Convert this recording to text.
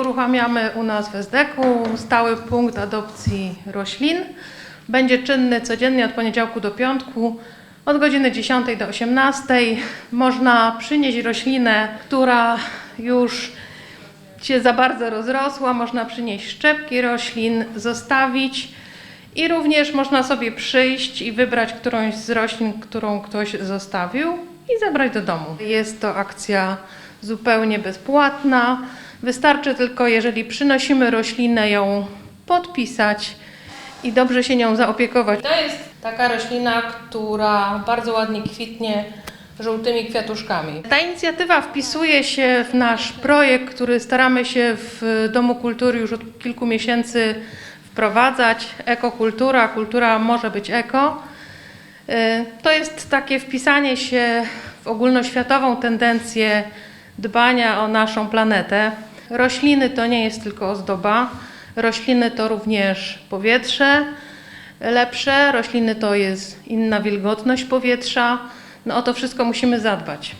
uruchamiamy u nas w SDK-u stały punkt adopcji roślin. Będzie czynny codziennie od poniedziałku do piątku od godziny 10 do 18. Można przynieść roślinę, która już się za bardzo rozrosła, można przynieść szczepki roślin, zostawić i również można sobie przyjść i wybrać którąś z roślin, którą ktoś zostawił i zabrać do domu. Jest to akcja zupełnie bezpłatna. Wystarczy tylko, jeżeli przynosimy roślinę, ją podpisać i dobrze się nią zaopiekować. To jest taka roślina, która bardzo ładnie kwitnie żółtymi kwiatuszkami. Ta inicjatywa wpisuje się w nasz projekt, który staramy się w Domu Kultury już od kilku miesięcy wprowadzać. Ekokultura, kultura może być eko. Y, To jest takie wpisanie się w ogólnoświatową tendencję dbania o naszą planetę. Rośliny to nie jest tylko ozdoba, rośliny to również powietrze lepsze, rośliny to jest inna wilgotność powietrza. No o to wszystko musimy zadbać.